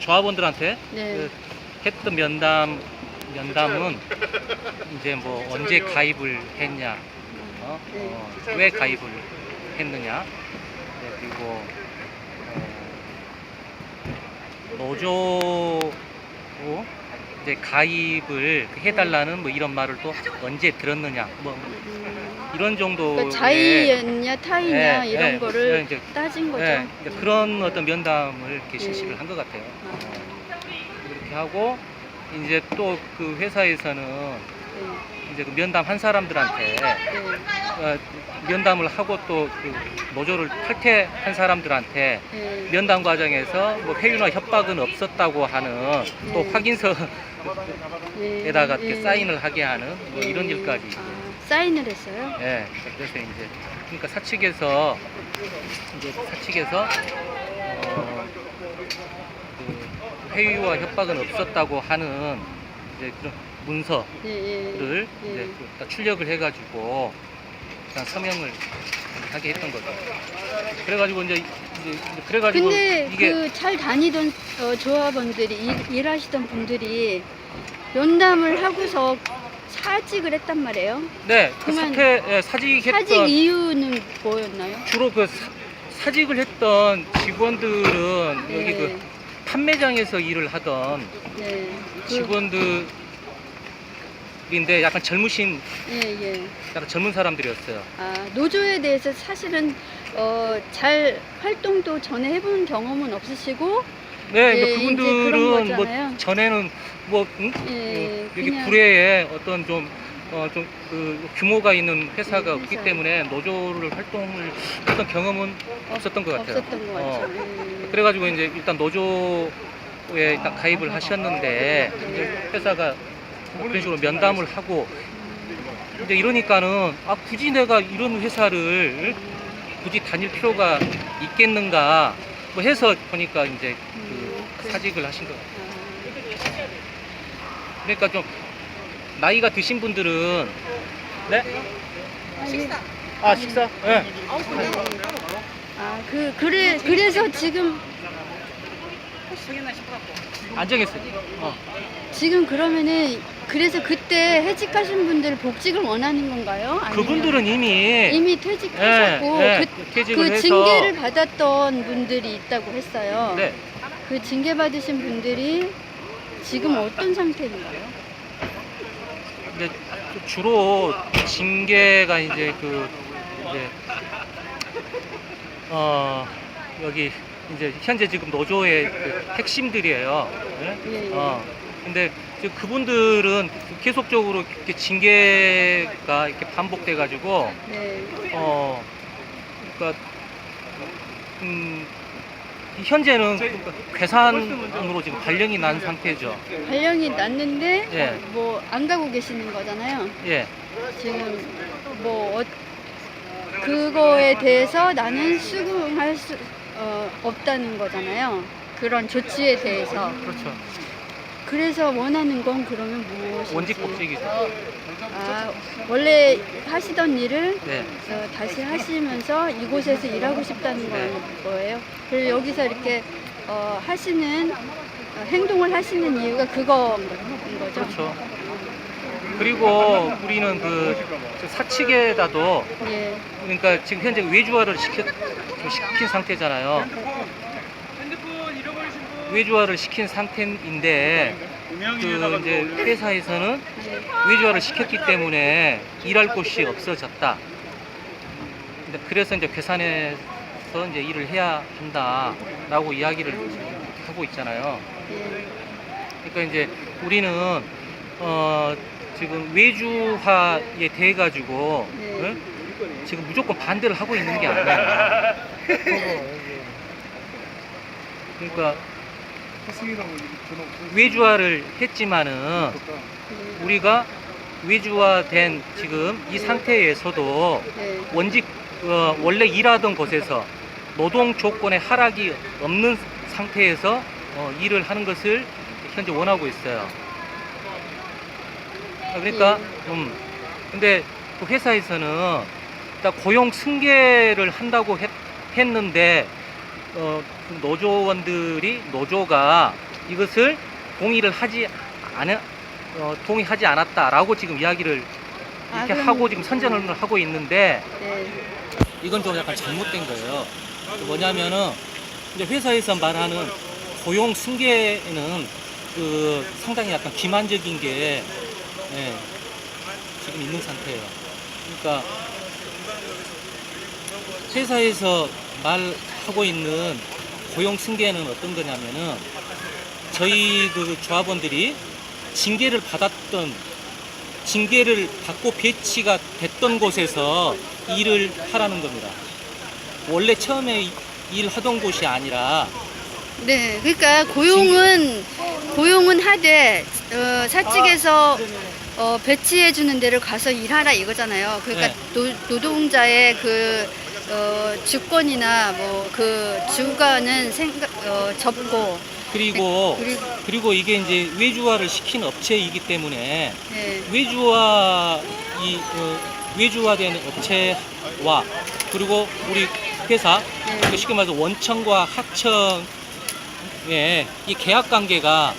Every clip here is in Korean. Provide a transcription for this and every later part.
조합원들한테 네. 그 했던 면담 면담은 이제 뭐 언제 가입을 했냐, 어? 네. 어, 왜 가입을 했느냐, 네, 그리고 어, 노조로 이제 가입을 해달라는 뭐 이런 말을 또 언제 들었느냐, 뭐 음, 이런 정도의 그러니까 자의였냐 타의냐 예, 이런 예, 거를 이제 따진 거죠. 예, 이제 음. 그런 어떤 면담을 이렇게 네. 실시를 한 것 같아요. 아. 어, 이렇게 하고 이제 또 그 회사에서는 네. 이제 그 면담 한 사람들한테 네. 어, 면담을 하고 또 그 노조를 탈퇴한 사람들한테 네. 면담 과정에서 뭐 회유나 협박은 없었다고 하는 또 네. 확인서에다가 네. 이렇게 네. 사인을 하게 하는 뭐 이런 네. 일까지. 아, 사인을 했어요? 예, 그래서 이제 그러니까 사측에서 이제 사측에서 어, 그 회유와 협박은 없었다고 하는 이제 그런 문서를 예, 예. 이제 예. 다 출력을 해가지고 일단 서명을 하게 했던 거죠. 그래가지고 이제, 이제 이제 그래가지고 근데 이게 그 잘 다니던 어, 조합원들이 일, 일하시던 분들이 면담을 하고서 사직을 했단 말이에요. 네, 그 그만- 사퇴 예, 사직했던 사직 이유는 뭐였나요? 주로 그 사, 사직을 했던 직원들은 여기 그 판매장에서 일을 하던 네. 그, 직원들인데 약간 젊으신 예, 예. 약간 젊은 사람들이었어요. 아, 노조에 대해서 사실은 어, 잘 활동도 전에 해본 경험은 없으시고 네, 예, 이제 그분들은 뭐. 전에는 뭐 응? 예, 어, 여기 그냥- 구례에 어떤 좀 어, 좀 그 규모가 있는 회사가 예, 없기 회사. 때문에 노조를 활동을 했던 경험은 없었던 것 같아요. 없었던 것 어. 같죠. 예. 그래가지고 이제 일단 노조에 일단 가입을 하셨는데 이제 회사가 뭐 그런 식으로 면담을 하고 이제 이러니까는 아 굳이 내가 이런 회사를 굳이 다닐 필요가 있겠는가 뭐 해서 보니까 이제 음, 그 사직을 하신 것 같아요. 아, 그러니까 좀 나이가 드신 분들은 네? 식사. 아 식사? 네. 아, 그 그래 그래서 지금 안 정했어요. 어. 지금 그러면은 그래서 그때 해직하신 분들 복직을 원하는 건가요? 아니면 그분들은 이미 이미 퇴직하셨고 예, 예, 그, 퇴직을 그 해서 징계를 받았던 분들이 있다고 했어요. 네. 그 징계 받으신 분들이 지금 어떤 상태인가요? 이제 주로 징계가 이제 그 이제 어 여기 이제 현재 지금 노조의 그 핵심들이에요. 예? 예, 예. 어 근데 지금 그분들은 계속적으로 이렇게 징계가 이렇게 반복돼 가지고 네. 어 그러니까 음 현재는 괴산으로 지금 발령이 난 상태죠. 발령이 났는데 예. 뭐 안 가고 계시는 거잖아요. 예. 지금 뭐 어, 그거에 대해서 나는 수긍할 수 어, 없다는 거잖아요. 그런 조치에 대해서. 그렇죠. 그래서 원하는 건 그러면 무엇인지. 원직 복직이죠. 아, 원래 하시던 일을 네. 어, 다시 하시면서 이곳에서 일하고 싶다는 네. 거예요. 그리고 여기서 이렇게 어, 하시는 어, 행동을 하시는 이유가 그거인 거죠. 그렇죠. 그리고 우리는 그 사측에다도 예. 그러니까 지금 현재 외주화를 시켜, 시킨 상태잖아요. 외주화를 시킨 상태인데 그 이제 회사에서는 외주화를 시켰기 때문에 일할 곳이 없어졌다. 그래서 이제 괴산에서 이제 일을 해야 한다라고 이야기를 하고 있잖아요. 예. 그러니까 이제 우리는 어 지금 외주화에 대해 가지고 네. 지금 무조건 반대를 하고 있는 게 아니야. 그러니까 외주화를 했지만은 예. 우리가 외주화된 지금 이 상태에서도 네. 원직 어, 원래 일하던 곳에서 노동 조건의 하락이 없는 상태에서 어, 일을 하는 것을 현재 원하고 있어요. 아, 그러니까 음 근데 그 회사에서는 고용 승계를 한다고 했, 했는데 어, 그 노조원들이 노조가 이것을 동의를 하지 않아 어, 동의하지 않았다라고 지금 이야기를 아, 이렇게 그럼- 하고 지금 선전을 하고 있는데 네. 이건 좀 약간 잘못된 거예요. 뭐냐면은 이제 회사에서 말하는 고용 승계는 그 상당히 약간 기만적인 게 예, 지금 있는 상태예요. 그러니까 회사에서 말하고 있는 고용 승계는 어떤 거냐면은 저희 그 조합원들이 징계를 받았던 징계를 받고 배치가 됐던 곳에서 일을 하라는 겁니다. 원래 처음에 일하던 곳이 아니라 네, 그러니까 고용은 고용은 하되 어, 사측에서 어, 배치해 주는 데를 가서 일하라 이거잖아요. 그러니까 네. 노, 노동자의 그 어, 주권이나 뭐 그 주가는 생각 어, 접고 그리고 그리고 그리고 이게 이제 외주화를 시킨 업체이기 때문에 네, 외주화 이 어, 외주화된 업체와 그리고 우리 회사 네. 그 쉽게 말해서 원청과 하청의 이 계약 관계가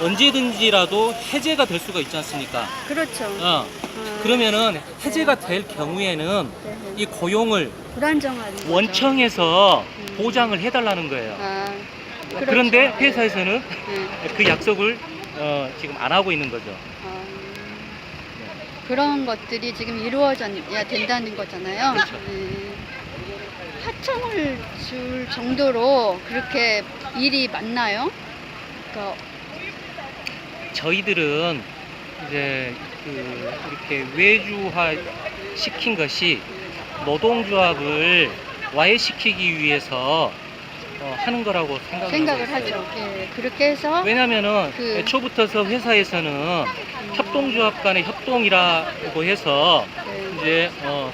언제든지라도 해제가 될 수가 있지 않습니까? 그렇죠. 어, 어, 그러면은 해제가 될 경우에는 네, 네. 이 고용을 불안정한 거죠. 원청에서 음. 보장을 해달라는 거예요. 아, 그렇죠. 그런데 회사에서는 네. 그 약속을 어, 지금 안 하고 있는 거죠. 어, 그런 것들이 지금 이루어져야 된다는 거잖아요. 그렇죠. 네. 하청을 줄 정도로 그렇게 일이 많나요? 그러니까 저희들은 이제 그 이렇게 외주화 시킨 것이 노동조합을 와해시키기 위해서 어, 하는 거라고 생각을, 생각을 하고 있어요. 하죠. 예, 그렇게 해서 왜냐면은 그- 애초부터서 회사에서는 협동조합 간의 협동이라고 해서 네, 이제 어,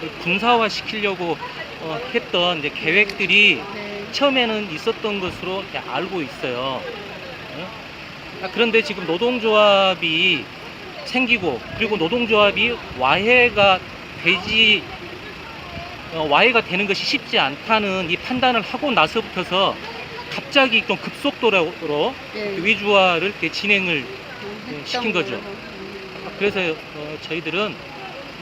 그 분사화 시키려고 어, 했던 이제 계획들이 네, 처음에는 있었던 것으로 이렇게 알고 있어요. 어? 아, 그런데 지금 노동조합이 생기고 그리고 노동조합이 와해가 되지 어, 와해가 되는 것이 쉽지 않다는 이 판단을 하고 나서부터서 갑자기 좀 급속도로 예, 위주화를 이렇게 진행을 했던 시킨 거죠. 음, 그래서 어, 저희들은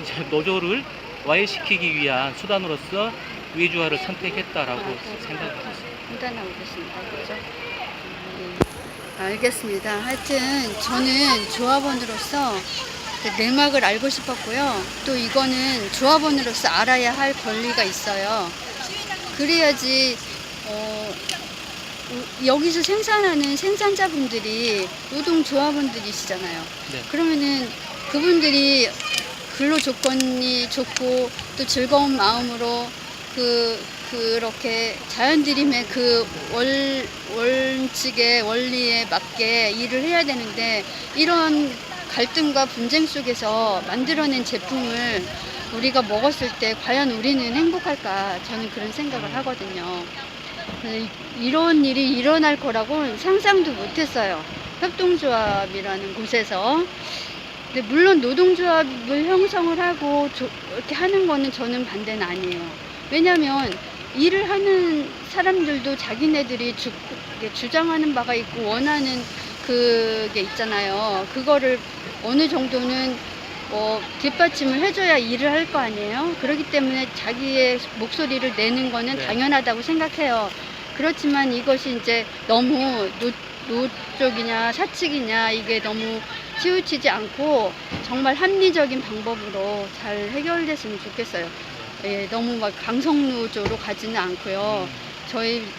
이제 노조를 와해시키기 위한 수단으로서 위주화를 선택했다라고 아. 생각하고 있습니다. 판단하고 계십니다. 그죠? 예. 알겠습니다. 하여튼 저는 조합원으로서 그 내막을 알고 싶었고요. 또 이거는 조합원으로서 알아야 할 권리가 있어요. 그래야지 어, 우- 여기서 생산하는 생산자분들이 노동조합원들이시잖아요. 네. 그러면은 그분들이 근로 조건이 좋고 또 즐거운 마음으로 그 그렇게 자연드림의 그 월, 원칙의 원리에 맞게 일을 해야 되는데 이런 갈등과 분쟁 속에서 만들어낸 제품을 우리가 먹었을 때 과연 우리는 행복할까 저는 그런 생각을 하거든요. 이런 일이 일어날 거라고는 상상도 못했어요. 협동조합이라는 곳에서. 근데 물론 노동조합을 형성을 하고 조- 이렇게 하는 거는 저는 반대는 아니에요. 왜냐하면 일을 하는 사람들도 자기네들이 주, 주장하는 바가 있고 원하는 그게 있잖아요. 그거를 어느 정도는 뭐 뒷받침을 해줘야 일을 할 거 아니에요. 그렇기 때문에 자기의 목소리를 내는 거는 네. 당연하다고 생각해요. 그렇지만 이것이 이제 너무 노, 노 쪽이냐 사측이냐 이게 너무 치우치지 않고 정말 합리적인 방법으로 잘 해결됐으면 좋겠어요. 예, 너무 막 강성노조로 가지는 않고요. 저희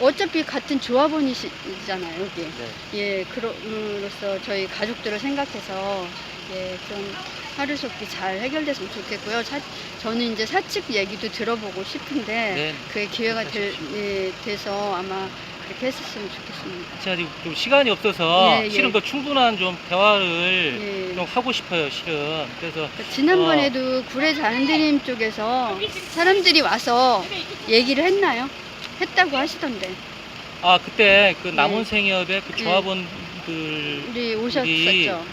어차피 같은 조합원이시잖아요, 여기. 네. 예, 그로서 저희 가족들을 생각해서 예, 좀 하루속히 잘 해결됐으면 좋겠고요. 사- 저는 이제 사측 얘기도 들어보고 싶은데 네. 그게 기회가 될. 예, 돼서 아마 그렇게 했었으면 좋겠습니다. 제가 지금 좀 시간이 없어서 예, 예. 실은 그 충분한 좀 대화를 예. 좀 하고 싶어요, 실은. 그래서 지난번에도 구례 자연드림 쪽에서 사람들이 와서 얘기를 했나요? 했다고 하시던데. 아 그때 그 예. 남원 생협의 그 예. 조합원들 우리 오셨었죠.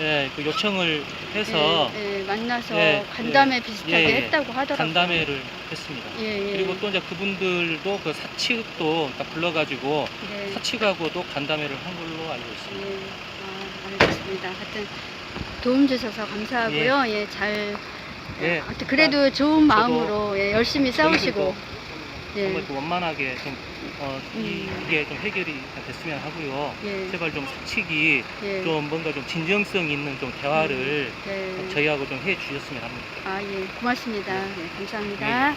예, 그 요청을 해서 예, 예, 만나서 예, 간담회 예. 비슷하게 예, 예. 했다고 하더라고요. 간담회를 했습니다. 예, 예. 그리고 또 이제 그분들도 그 사측도 딱 불러가지고 네. 사측하고도 간담회를 한 걸로 알고 있습니다. 예. 아, 알겠습니다. 하여튼 도움 주셔서 감사하고요. 예, 잘. 예. 하여튼 그래도 좋은 마음으로 예, 열심히 싸우시고. 예. 정말 그 원만하게 좀 어, 이- 음. 좀 해결이 됐으면 하고요. 예. 제발 좀 사측이 예. 좀 뭔가 좀 진정성 있는 좀 대화를 네. 저희하고 좀 해 주셨으면 합니다. 아, 예. 고맙습니다. 예, 감사합니다. 예,